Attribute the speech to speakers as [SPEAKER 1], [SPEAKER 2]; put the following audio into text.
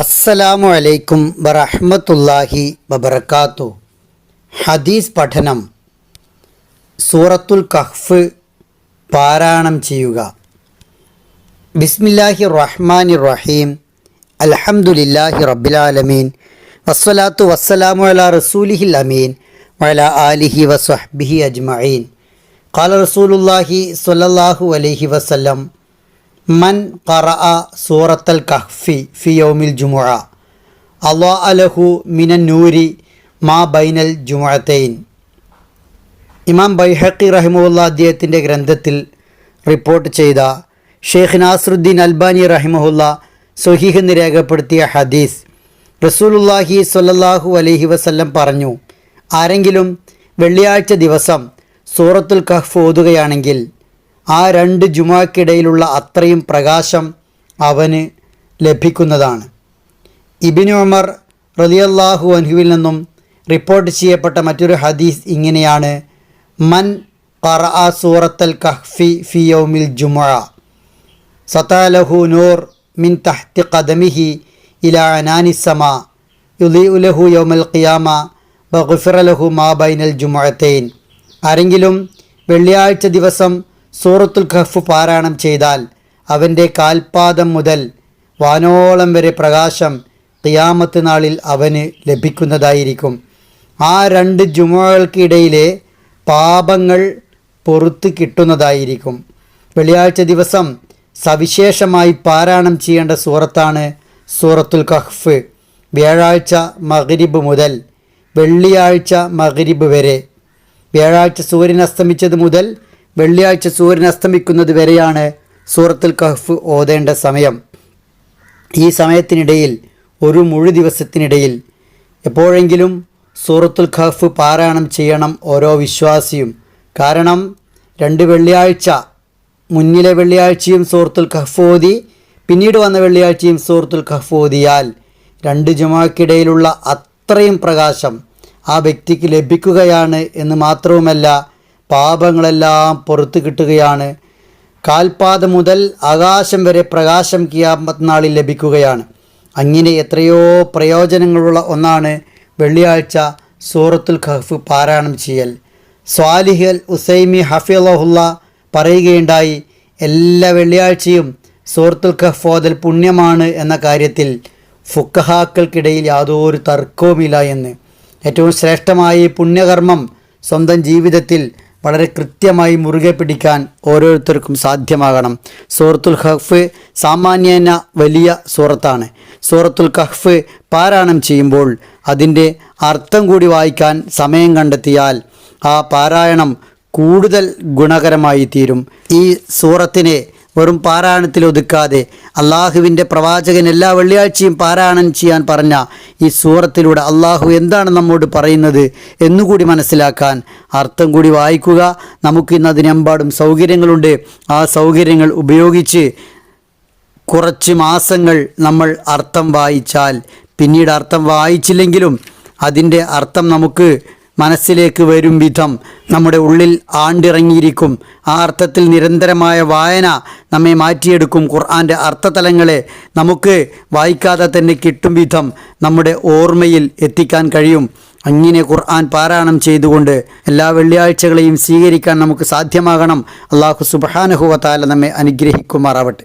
[SPEAKER 1] അസ്സലാമു അലൈക്കും വറഹ്മത്തുള്ളാഹി വബർക്കാത്തു ഹദീസ് പഠനം. സൂറത്തുൽ കഹ്ഫ് പാരായണം ചെയ്യുക. ബിസ്മില്ലാഹി റഹ്മാനി റഹീം. അൽഹംദുലില്ലാഹി റബ്ബിലാലമീൻ വസ്സലാത്തു വസ്സലാമു അലാ റസൂലിഹിൽ അമീൻ. വഅലാ ആലിഹി വസ്വഹ്ബിഹി അജ്മഈൻ. ഖാല റസൂലുള്ളാഹി സ്വല്ലല്ലാഹു അലൈഹി വസല്ലം. മൻ ഖറഅ സൂറത്തൽ കഹ്ഫി ഫി യൗമിൽ ജുമുഅ. അള്ളാ അലഹു മിനൻ നൂരി മാ ബൈനൽ ജുമുഅത്തൈൻ ഇമാം ബൈഹക്കി റഹിമുല്ല അദ്ദേഹത്തിന്റെ ഗ്രന്ഥത്തിൽ റിപ്പോർട്ട് ചെയ്ത ഷെയ്ഖ് നാസറുദ്ദീൻ അൽബാനി റഹിമുല്ല സുഹീഹ് എന്ന് രേഖപ്പെടുത്തിയ ഹദീസ് റസൂലുല്ലാഹി സ്വല്ലല്ലാഹു അലൈഹി വസല്ലം പറഞ്ഞു ആരെങ്കിലും വെള്ളിയാഴ്ച ദിവസം സൂറത്തുൽ കഹ്ഫ് ഓതുകയാണെങ്കിൽ ആ രണ്ട് ജുമാക്കിടയിലുള്ള അത്രയും പ്രകാശം അവന് ലഭിക്കുന്നതാണ്. ഇബിനു ഉമർ റലിയല്ലാഹു അൻഹുവിൽ നിന്നും റിപ്പോർട്ട് ചെയ്യപ്പെട്ട മറ്റൊരു ഹദീസ് ഇങ്ങനെയാണ്. മൻ ഖറഅ സൂറത്തൽ കഹ്ഫി ഫി യൗമിൽ ജുമുഅ. സതാലഹു നൂർ മിൻ തഹ്തി ഖദമിഹി ഇല അനാനിസമ യുലീഉ ലഹു യൗമൽ ഖിയാമ ബഗുഫിറലഹു മാ ബൈനൽ ആരെങ്കിലും വെള്ളിയാഴ്ച ദിവസം സൂറത്തുൽ ഖഫ് പാരായണം ചെയ്താൽ അവന്റെ കാൽപാദം മുതൽ വാനോളം വരെ പ്രകാശം ഖിയാമത്ത് നാളിൽ അവന് ലഭിക്കുന്നതായിരിക്കും. ആ രണ്ട് ജുമുഅകൾക്കിടയിലെ പാപങ്ങൾ പുറത്ത് കിട്ടുന്നതായിരിക്കും. വെള്ളിയാഴ്ച ദിവസം സവിശേഷമായി പാരായണം ചെയ്യേണ്ട സൂറത്താണ് സൂറത്തുൽ കഹ്ഫ് വ്യാഴാഴ്ച മഗ്രിബ് മുതൽ വെള്ളിയാഴ്ച മഗ്രിബ് വരെ. വ്യാഴാഴ്ച സൂര്യൻ അസ്തമിച്ചത് മുതൽ വെള്ളിയാഴ്ച സൂര്യൻ അസ്തമിക്കുന്നത് വരെയാണ് സൂറത്തുൽ കഹ്ഫ് ഓതേണ്ട സമയം. ഈ സമയത്തിനിടയിൽ ഒരു മുഴു ദിവസത്തിനിടയിൽ എപ്പോഴെങ്കിലും സൂറത്തുൽ ഖഫ് പാരായണം ചെയ്യണം ഓരോ വിശ്വാസിയും. കാരണം രണ്ട് വെള്ളിയാഴ്ച മുന്നിലെ വെള്ളിയാഴ്ചയും സൂറത്തുൽ ഖഫ് ഓതി പിന്നീട് വന്ന വെള്ളിയാഴ്ചയും സൂറത്തുൽ ഖഫ് ഓതിയാൽ രണ്ട് ജുമാക്കിടയിലുള്ള അത്രയും പ്രകാശം ആ വ്യക്തിക്ക് ലഭിക്കുകയാണ് എന്ന് മാത്രവുമല്ല പാപങ്ങളെല്ലാം പുറത്തു കിട്ടുകയാണ്. കാൽപാദം മുതൽ ആകാശം വരെ പ്രകാശം കിയാമത്ത് നാളിൽ ലഭിക്കുകയാണ്. അങ്ങനെ എത്രയോ പ്രയോജനങ്ങളുള്ള ഒന്നാണ് വെള്ളിയാഴ്ച സൂറത്തുൽ ഖഹഫ് പാരായണം ചെയ്യൽ. സ്വാലിഹൽ ഉസൈമി ഹഫിളഹുല്ല പറയുകയുണ്ടായി എല്ലാ വെള്ളിയാഴ്ചയും സൂറത്തുൽ ഖഹഫ് ഓതൽ പുണ്യമാണ് എന്ന കാര്യത്തിൽ ഫുക്കഹാക്കൾക്കിടയിൽ യാതൊരു തർക്കവുമില്ല എന്ന്. ഏറ്റവും ശ്രേഷ്ഠമായ പുണ്യകർമ്മം സ്വന്തം ജീവിതത്തിൽ വളരെ കൃത്യമായി മുറുകെ പിടിക്കാൻ ഓരോരുത്തർക്കും സാധ്യമാകണം. സൂറത്തുൽ ഖഹ്ഫ് സാമാന്യേന വലിയ സൂറത്താണ്. സൂറത്തുൽ കഹ്ഫ് പാരായണം ചെയ്യുമ്പോൾ അതിന്റെ അർത്ഥം കൂടി വായിക്കാൻ സമയം കണ്ടെത്തിയാൽ ആ പാരായണം കൂടുതൽ ഗുണകരമായി തീരും. ഈ സൂറത്തിനെ വെറും പാരായണത്തിൽ ഒതുക്കാതെ അള്ളാഹുവിന്റെ പ്രവാചകൻ എല്ലാ വെള്ളിയാഴ്ചയും പാരായണം ചെയ്യാൻ പറഞ്ഞ ഈ സൂറത്തിലൂടെ അള്ളാഹു എന്താണ് നമ്മോട് പറയുന്നത് എന്നുകൂടി മനസ്സിലാക്കാൻ അർത്ഥം കൂടി വായിക്കുക. നമുക്ക് ഇന്ന് അതിനെമ്പാടും സൗകര്യങ്ങളുണ്ട്. ആ സൗകര്യങ്ങൾ ഉപയോഗിച്ച് കുറച്ച് മാസങ്ങൾ നമ്മൾ അർത്ഥം വായിച്ചാൽ പിന്നീട് അർത്ഥം വായിച്ചില്ലെങ്കിലും അതിന്റെ അർത്ഥം നമുക്ക് മനസ്സിലേക്ക് വരും വിധം നമ്മുടെ ഉള്ളിൽ ആണ്ടിറങ്ങിയിരിക്കും. ആ അർത്ഥത്തിൽ നിരന്തരമായ വായന നമ്മെ മാറ്റിയെടുക്കും. ഖുർആന്റെ അർത്ഥതലങ്ങളെ നമുക്ക് വായിക്കാതെ തന്നെ കിട്ടും വിധം നമ്മുടെ ഓർമ്മയിൽ എത്തിക്കാൻ കഴിയും. അങ്ങനെ ഖുർആൻ പാരായണം ചെയ്തുകൊണ്ട് എല്ലാ വെള്ളിയാഴ്ചകളെയും സ്വീകരിക്കാൻ നമുക്ക് സാധ്യമാകണം. അള്ളാഹു സുബാനഹുവത്താല നമ്മെ അനുഗ്രഹിക്കുമാറാവട്ടെ.